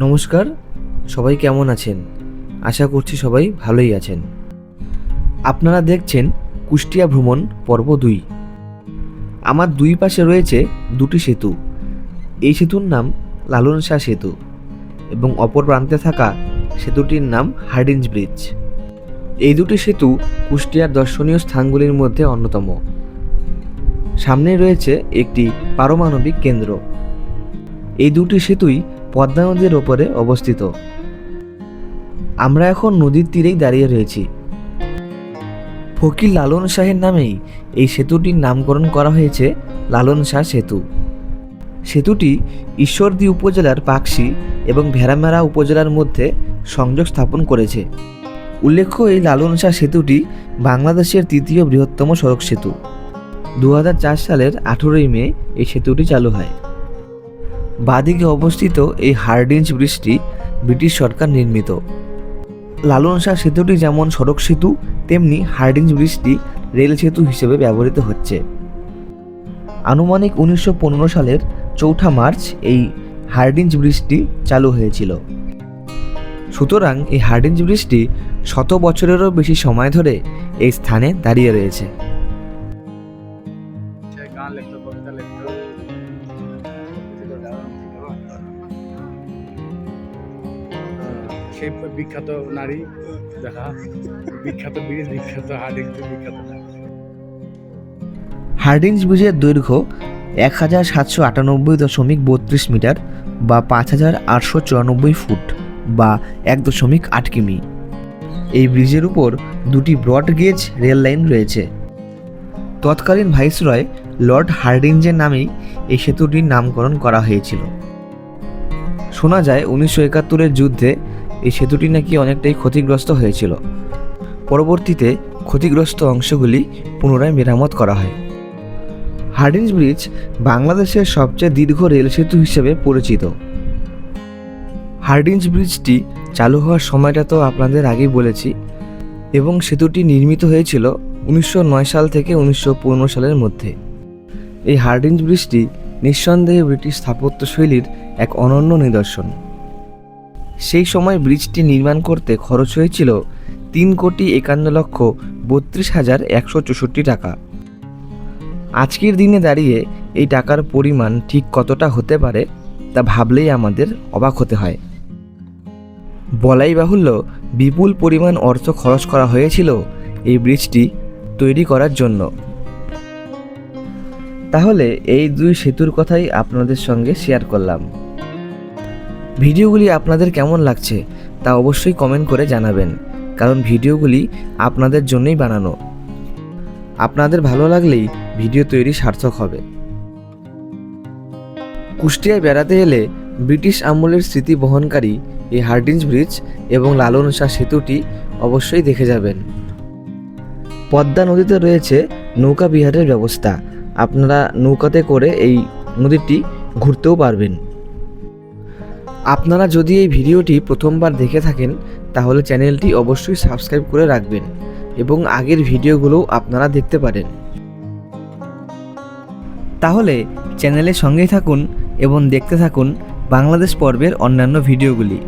নমস্কার, সবাই কেমন আছেন? আশা করছি সবাই ভালোই আছেন। আপনারা দেখছেন কুষ্টিয়া ভ্রমণ পর্ব দুই। আমার দুই পাশে রয়েছে দুটি সেতু। এই সেতুর নাম লালন শাহ সেতু এবং অপর প্রান্তে থাকা সেতুটির নাম হার্ডিঞ্জ ব্রিজ। এই দুটি সেতু কুষ্টিয়ার দর্শনীয় স্থানগুলির মধ্যে অন্যতম। সামনে রয়েছে একটি পারমাণবিক কেন্দ্র। এই দুটি সেতুই পদ্মা নদীর ওপরে অবস্থিত। আমরা এখন নদীর তীরেই দাঁড়িয়ে রয়েছি। ফকির লালন শাহের নামেই এই সেতুটির নামকরণ করা হয়েছে লালন শাহ সেতু। সেতুটি ঈশ্বরদী উপজেলার পাকশি এবং ভেড়ামেড়া উপজেলার মধ্যে সংযোগ স্থাপন করেছে। উল্লেখ্য, এই লালন শাহ সেতুটি বাংলাদেশের তৃতীয় বৃহত্তম সড়ক সেতু। দু হাজার চার সালের আঠেরোই মে এই সেতুটি চালু হয়। বাদিকে অবস্থিত এই হার্ডিঞ্জ ব্রিজটি ব্রিটিশ সরকার নির্মিত। লালন শাহ সেতুটি যেমন সড়ক সেতু, তেমনি হার্ডিঞ্জ ব্রিজটি রেল সেতু হিসেবে ব্যবহৃত হচ্ছে। আনুমানিক উনিশশো পনেরো সালের চৌঠা মার্চ এই হার্ডিঞ্জ ব্রিজটি চালু হয়েছিল। সুতরাং এই হার্ডিঞ্জ ব্রিজটি শত বছরেরও বেশি সময় ধরে এই স্থানে দাঁড়িয়ে রয়েছে। সেই বিখ্যাত নারী, দেখা, বিখ্যাত বিখ্যাত হার্ডিং, বিখ্যাত। হার্ডিঞ্জ ব্রিজের দৈর্ঘ্য এক হাজার সাতশো আটানব্বই দশমিক বত্রিশ মিটার বা পাঁচ হাজার আটশো চুরানব্বই ফুট বা এক দশমিক আট কিমি। এই ব্রিজের উপর দুটি ব্রড গেজ রেল লাইন রয়েছে। তৎকালীন ভাইসরয় লর্ড হার্ডিঞ্জের নামেই এই সেতুটির নামকরণ করা হয়েছিল। শোনা যায় উনিশশো একাত্তরের যুদ্ধে এই সেতুটি নাকি অনেকটাই ক্ষতিগ্রস্ত হয়েছিল। পরবর্তীতে ক্ষতিগ্রস্ত অংশগুলি পুনরায় মেরামত করা হয়। হার্ডিঞ্জ ব্রিজ বাংলাদেশের সবচেয়ে দীর্ঘ রেল সেতু হিসেবে পরিচিত। হার্ডিঞ্জ ব্রিজটি চালু হওয়ার সময়টা তো আপনাদের আগেই বলেছি এবং সেতুটি নির্মিত হয়েছিল উনিশশো নয় সাল থেকে উনিশশো পনেরো সালের মধ্যে। এই হার্ডিঞ্জ ব্রিজটি নিঃসন্দেহে ব্রিটিশ স্থাপত্যশৈলীর এক অনন্য নিদর্শন। সেই সময় ব্রিজটি নির্মাণ করতে খরচ হয়েছিল তিন কোটি একান্ন লক্ষ বত্রিশ হাজার একশো চৌষট্টি টাকা। আজকের দিনে দাঁড়িয়ে এই টাকার পরিমাণ ঠিক কতটা হতে পারে তা ভাবলেই আমাদের অবাক হতে হয়। বলাই বাহুল্য বিপুল পরিমাণ অর্থ খরচ করা হয়েছিল এই ব্রিজটি তৈরি করার জন্য। তাহলে এই দুই সেতুর কথাই আপনাদের সঙ্গে শেয়ার করলাম। ভিডিওগুলি আপনাদের কেমন লাগছে তা অবশ্যই কমেন্ট করে জানাবেন, কারণ ভিডিওগুলি আপনাদের জন্যই বানানো। আপনাদের ভালো লাগলেই ভিডিও তৈরি সার্থক হবে। কুষ্টিয়ায় বেড়াতে এলে ব্রিটিশ আমলের স্মৃতি বহনকারী এই হার্ডিঞ্জ ব্রিজ এবং লালন শাহ সেতুটি অবশ্যই দেখে যাবেন। পদ্মা নদীতে রয়েছে নৌকা বিহারের ব্যবস্থা। আপনারা নৌকাতে করে এই নদীটি ঘুরতেও পারবেন। আপনারা যদি এই ভিডিওটি প্রথমবার দেখে থাকেন, তাহলে চ্যানেলটি অবশ্যই সাবস্ক্রাইব করে রাখবেন এবং আগের ভিডিওগুলোও আপনারা দেখতে পারেন। তাহলে চ্যানেলের সঙ্গেই থাকুন এবং দেখতে থাকুন বাংলাদেশ পর্বের অন্যান্য ভিডিওগুলি।